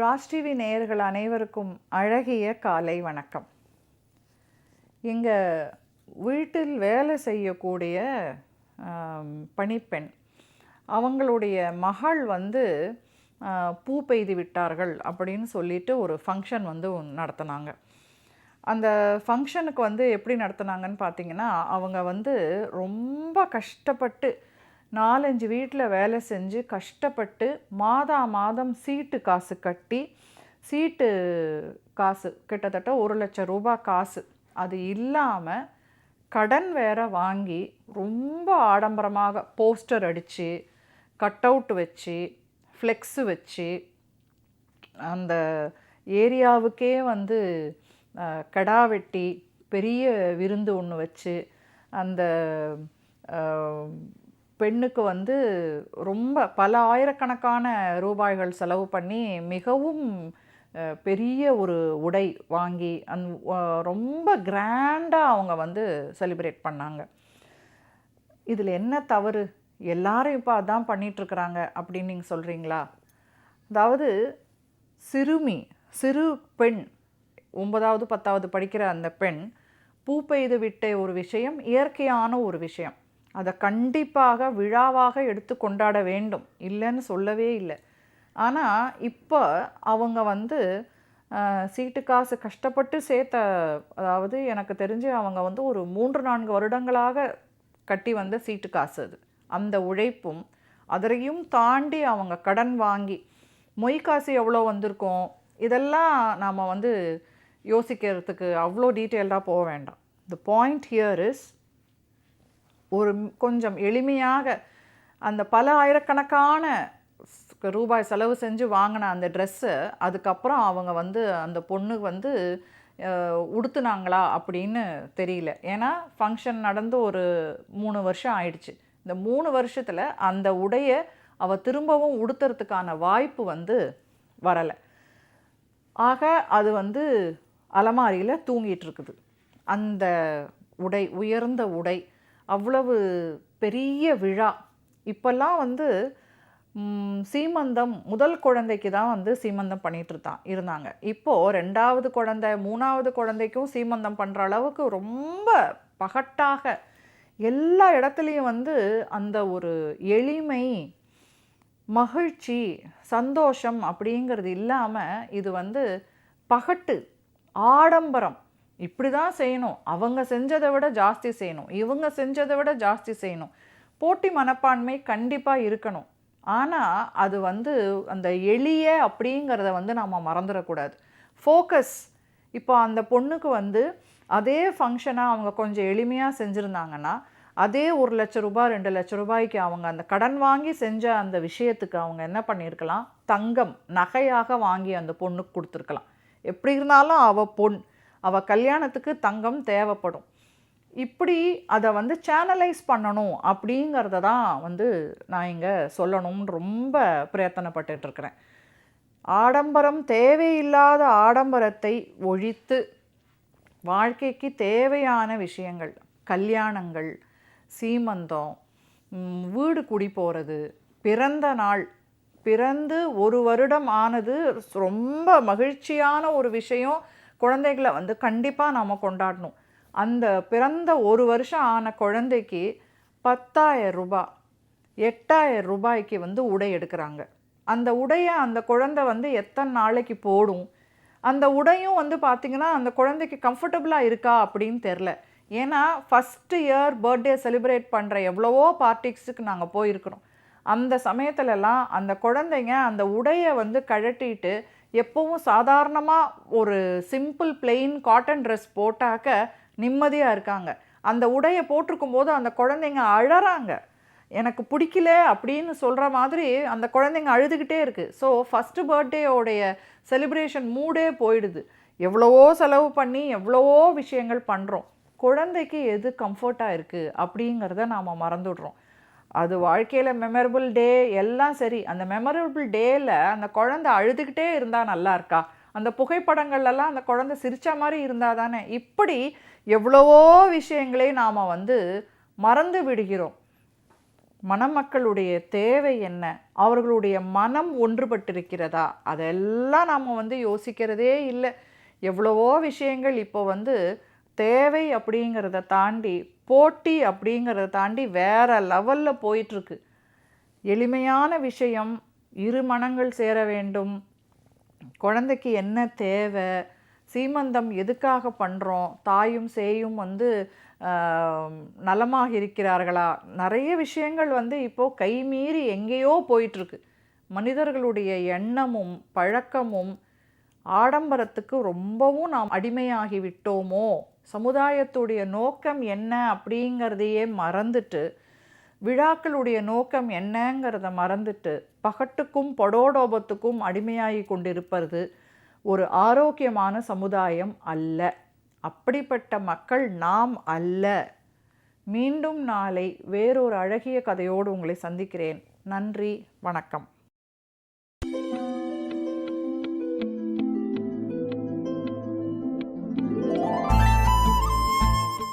ராஷ்டிவி நேயர்கள் அனைவருக்கும் அழகிய காலை வணக்கம். எங்கள் வீட்டில் வேலை செய்யக்கூடிய பணிப்பெண் அவங்களுடைய மகள் வந்து பூ பெய்து விட்டார்கள் அப்படின்னு சொல்லிட்டு ஒரு ஃபங்க்ஷன் வந்து நடத்தினாங்க நடத்துனாங்க. அந்த ஃபங்க்ஷனுக்கு வந்து எப்படி நடத்துனாங்கன்னு பார்த்தீங்கன்னா அவங்க வந்து ரொம்ப கஷ்டப்பட்டு நாலஞ்சு வீட்டில் வேலை செஞ்சு கஷ்டப்பட்டு மாதா மாதம் சீட்டு காசு கட்டி சீட்டு காசு கிட்டத்தட்ட ஒரு லட்சம் ரூபாய் காசு. அது இல்லாமல் கடன் வேற வாங்கி ரொம்ப ஆடம்பரமாக போஸ்டர் அடித்து கட் அவுட் வச்சு ஃப்ளெக்ஸு வச்சு அந்த ஏரியாவுக்கே வந்து கெடா கடா வெட்டி பெரிய விருந்து ஒன்று வச்சு அந்த பெண்ணுக்கு வந்து ரொம்ப பல ஆயிரக்கணக்கான ரூபாய்கள் செலவு பண்ணி மிகவும் பெரிய ஒரு உடை வாங்கி அந் ரொம்ப கிராண்டாக அவங்க வந்து செலிப்ரேட் பண்ணாங்க. இதில் என்ன தவறு? எல்லாரும் இப்போ அதான் பண்ணிகிட்ருக்குறாங்க அப்படின்னு நீங்கள் சொல்கிறீங்களா அதாவது சிறுமி சிறு பெண் ஒன்பதாவது பத்தாவது படிக்கிற அந்த பெண் பூ பெய்து விட்ட ஒரு விஷயம் இயற்கையான ஒரு விஷயம். அதை கண்டிப்பாக விழாவாக எடுத்து கொண்டாட வேண்டும். இல்லைன்னு சொல்லவே இல்லை. ஆனால் இப்போ அவங்க வந்து சீட்டு காசு கஷ்டப்பட்டு சேர்த்த அதாவது எனக்கு தெரிஞ்சு அவங்க வந்து ஒரு மூன்று நான்கு வருடங்களாக கட்டி வந்த சீட்டு காசு அது. அந்த உழைப்பும் அதரையும் தாண்டி அவங்க கடன் வாங்கி மொய் காசு எவ்வளோ வந்திருக்கோம்? இதெல்லாம் நாம் வந்து யோசிக்கிறதுக்கு அவ்வளோ டீட்டெயில்டாக போக வேண்டாம். த பாயிண்ட் ஹியர் இஸ் ஒரு கொஞ்சம் எளிமையாக அந்த பல ஆயிரக்கணக்கான ரூபாய் செலவு செஞ்சு வாங்கின அந்த ட்ரெஸ்ஸை அதுக்கப்புறம் அவங்க வந்து அந்த பொண்ணு வந்து உடுத்துனாங்களா அப்படின்னு தெரியல. ஏன்னா ஃபங்க்ஷன் நடந்து ஒரு மூணு வருஷம் ஆயிடுச்சு. இந்த மூணு வருஷத்தில் அந்த உடைய அவ திரும்பவும் உடுத்துறதுக்கான வாய்ப்பு வந்து வரலை. ஆக அது வந்து அலமாரியில் தூங்கிட்டு இருக்குது. அந்த உடை உயர்ந்த உடை அவ்வளவு பெரிய விழா. இப்போல்லாம் வந்து சீமந்தம் முதல் குழந்தைக்கு தான் வந்து சீமந்தம் பண்ணிட்டு இருந்தான் இருந்தாங்க. இப்போது ரெண்டாவது குழந்தை மூணாவது குழந்தைக்கும் சீமந்தம் பண்ணுற அளவுக்கு ரொம்ப பகட்டாக எல்லா இடத்துலையும் வந்து அந்த ஒரு எளிமை மகிழ்ச்சி சந்தோஷம் அப்படிங்கிறது இல்லாமல் இது வந்து பகட்டு ஆடம்பரம் இப்படி தான் செய்யணும். அவங்க செஞ்சதை விட ஜாஸ்தி செய்யணும். இவங்க செஞ்சதை விட ஜாஸ்தி செய்யணும். போட்டி மனப்பான்மை கண்டிப்பாக இருக்கணும். ஆனால் அது வந்து அந்த எளிய அப்படிங்கிறத வந்து நாம் மறந்துடக்கூடாது ஃபோக்கஸ் இப்போ அந்த பொண்ணுக்கு வந்து அதே ஃபங்க்ஷனாக அவங்க கொஞ்சம் எளிமையாக செஞ்சுருந்தாங்கன்னா அதே ஒரு லட்ச ரூபாய் ரெண்டு லட்ச ரூபாய்க்கு அவங்க அந்த கடன் வாங்கி செஞ்ச அந்த விஷயத்துக்கு அவங்க என்ன பண்ணியிருக்கலாம் தங்கம் நகையாக வாங்கி அந்த பொண்ணுக்கு கொடுத்துருக்கலாம். எப்படி இருந்தாலும் அவள் பொன் அவள் கல்யாணத்துக்கு தங்கம் தேவைப்படும். இப்படி அதை வந்து சேனலைஸ் பண்ணணும் அப்படிங்கிறத தான் வந்து நான் இங்கே சொல்லணும்னு ரொம்ப பிரயத்தனப்பட்டுருக்கிறேன் ஆடம்பரம் தேவையில்லாத ஆடம்பரத்தை ஒழித்து வாழ்க்கைக்கு தேவையான விஷயங்கள் கல்யாணங்கள் சீமந்தம் வீடு குடி போகிறது பிறந்த நாள் பிறந்து ஒரு வருடம் ஆனது ரொம்ப மகிழ்ச்சியான ஒரு விஷயம். குழந்தைகளை வந்து கண்டிப்பாக நாம் கொண்டாடணும். அந்த பிறந்த ஒரு வருஷம் ஆன குழந்தைக்கு பத்தாயிரம் ரூபாய் எட்டாயிரம் ரூபாய்க்கு வந்து உடை எடுக்கிறாங்க. அந்த உடையை அந்த குழந்தை வந்து எத்தனை நாளைக்கு போடும்? அந்த உடையும் வந்து பார்த்திங்கன்னா அந்த குழந்தைக்கு கம்ஃபர்டபுளாக இருக்கா அப்படின்னு தெரில ஏன்னா ஃபஸ்ட்டு இயர் பர்த்டே செலிப்ரேட் பண்ணுற எவ்வளவோ பார்ட்டிஸுக்கு நாங்கள் போயிருக்கிறோம். அந்த சமயத்துலலாம் அந்த குழந்தைங்க அந்த உடையை வந்து கழட்டிட்டு எப்போவும் சாதாரணமாக ஒரு சிம்பிள் பிளெயின் காட்டன் ட்ரெஸ் போட்டாக்க நிம்மதியாக இருக்காங்க. அந்த உடையை போட்டிருக்கும் போது அந்த குழந்தைங்க அழறாங்க. எனக்கு பிடிக்கல அப்படின்னு சொல்கிற மாதிரி அந்த குழந்தைங்க அழுதுகிட்டே இருக்குது ஸோ ஃபஸ்ட்டு பர்த்டேயோடைய செலிப்ரேஷன் மூடே போயிடுது. எவ்வளவோ செலவு பண்ணி எவ்வளவோ விஷயங்கள் பண்ணுறோம் குழந்தைக்கு எது கம்ஃபர்ட்டாக இருக்குது அப்படிங்கிறத நாம் மறந்துடுறோம். அது வாழ்க்கையில் மெமரபிள் டே எல்லாம் சரி. அந்த மெமரபிள் டேயில் அந்த குழந்தை அழுதுகிட்டே இருந்தால் நல்லா இருக்கா? அந்த புகைப்படங்கள்லாம் அந்த குழந்தை சிரித்த மாதிரி இருந்தால் தானே? இப்படி எவ்வளவோ விஷயங்களை நாம் வந்து மறந்து விடுகிறோம். மணமக்களுடைய தேவை என்ன? அவர்களுடைய மனம் ஒன்றுபட்டிருக்கிறதா? அதெல்லாம் நாம் வந்து யோசிக்கிறதே இல்லை. எவ்வளவோ விஷயங்கள் இப்போ வந்து தேவை அப்படிங்கிறத தாண்டி போட்டி அப்படிங்கிறத தாண்டி வேற லெவலில் போயிட்டுருக்கு. எளிமையான விஷயம் இரு மனங்கள் சேர வேண்டும். குழந்தைக்கு என்ன தேவை? சீமந்தம் எதுக்காக பண்ணுறோம் தாயும் சேயும் வந்து நலமாக இருக்கிறார்களா? நிறைய விஷயங்கள் வந்து இப்போது கைமீறி எங்கேயோ போயிட்டுருக்கு. மனிதர்களுடைய எண்ணமும் பழக்கமும் ஆடம்பரத்துக்கு ரொம்பவும் நாம் அடிமையாகி விட்டோமோ சமுதாயத்துடைய நோக்கம் என்ன அப்படிங்கிறதையே மறந்துட்டு விழாக்களுடைய நோக்கம் என்னங்கிறத மறந்துட்டு பகட்டுக்கும் படோடோபத்துக்கும் அடிமையாகி கொண்டிருப்பது ஒரு ஆரோக்கியமான சமுதாயம் அல்ல. அப்படிப்பட்ட மக்கள் நாம் அல்ல. மீண்டும் நாளை வேறொரு அழகிய கதையோடு உங்களை சந்திக்கிறேன். நன்றி வணக்கம்.